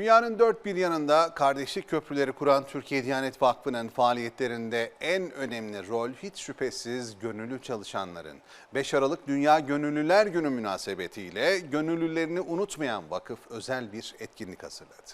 Dünyanın dört bir yanında kardeşlik köprüleri kuran Türkiye Diyanet Vakfı'nın faaliyetlerinde en önemli rol hiç şüphesiz gönüllü çalışanların. 5 Aralık Dünya Gönüllüler Günü münasebetiyle gönüllülerini unutmayan vakıf özel bir etkinlik hazırladı.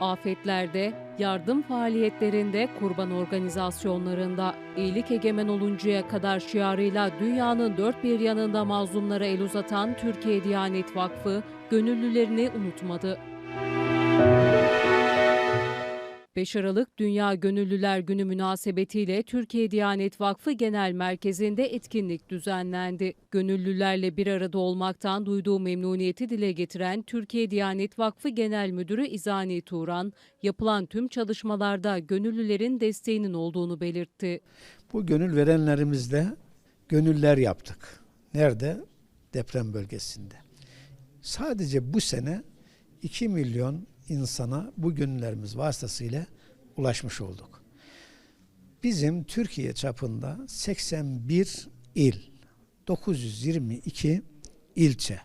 Afetlerde, yardım faaliyetlerinde, kurban organizasyonlarında, iyilik egemen oluncaya kadar şiarıyla dünyanın dört bir yanında mazlumlara el uzatan Türkiye Diyanet Vakfı, gönüllülerini unutmadı. 5 Aralık Dünya Gönüllüler Günü münasebetiyle Türkiye Diyanet Vakfı Genel Merkezi'nde etkinlik düzenlendi. Gönüllülerle bir arada olmaktan duyduğu memnuniyeti dile getiren Türkiye Diyanet Vakfı Genel Müdürü İzani Turan, yapılan tüm çalışmalarda gönüllülerin desteğinin olduğunu belirtti. Bu gönül verenlerimizle gönüller yaptık. Nerede? Deprem bölgesinde. Sadece bu sene 2 milyon insana bu gönüllerimiz vasıtasıyla ulaşmış olduk. Bizim Türkiye çapında 81 il, 922 ilçe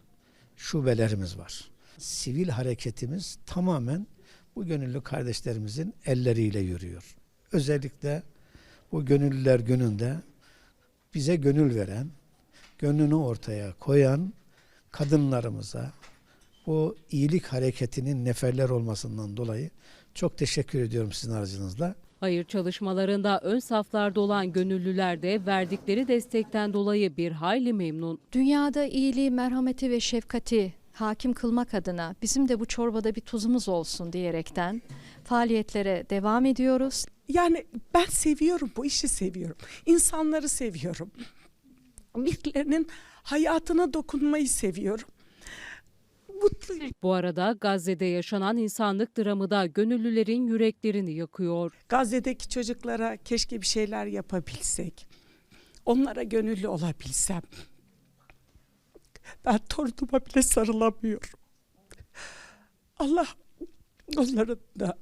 şubelerimiz var. Sivil hareketimiz tamamen bu gönüllü kardeşlerimizin elleriyle yürüyor. Özellikle bu gönüllüler gününde bize gönül veren, gönlünü ortaya koyan kadınlarımıza bu iyilik hareketinin neferler olmasından dolayı çok teşekkür ediyorum sizin aracınızla. Hayır çalışmalarında ön saflarda olan gönüllüler de verdikleri destekten dolayı bir hayli memnun. Dünyada iyiliği, merhameti ve şefkati hakim kılmak adına bizim de bu çorbada bir tuzumuz olsun diyerekten faaliyetlere devam ediyoruz. Yani ben seviyorum bu işi seviyorum. İnsanları seviyorum. Birilerinin hayatına dokunmayı seviyorum. Mutluyum. Bu arada Gazze'de yaşanan insanlık dramı da gönüllülerin yüreklerini yakıyor. Gazze'deki çocuklara keşke bir şeyler yapabilsek. Onlara gönüllü olabilsem. Ben torunuma bile sarılamıyorum. Allah onların da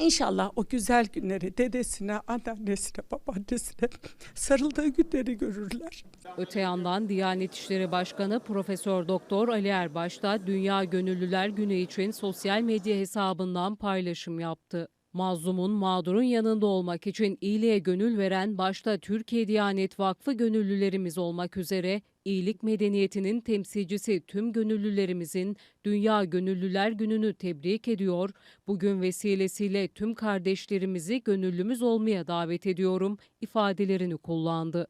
İnşallah o güzel günleri dedesine, anneannesine, babaannesine sarıldığı günleri görürler. Öte yandan Diyanet İşleri Başkanı Profesör Doktor Ali Erbaş da Dünya Gönüllüler Günü için sosyal medya hesabından paylaşım yaptı. Mazlumun, mağdurun yanında olmak için iyiliğe gönül veren başta Türkiye Diyanet Vakfı gönüllülerimiz olmak üzere iyilik medeniyetinin temsilcisi tüm gönüllülerimizin Dünya Gönüllüler Günü'nü tebrik ediyor. Bugün vesilesiyle tüm kardeşlerimizi gönüllümüz olmaya davet ediyorum ifadelerini kullandı.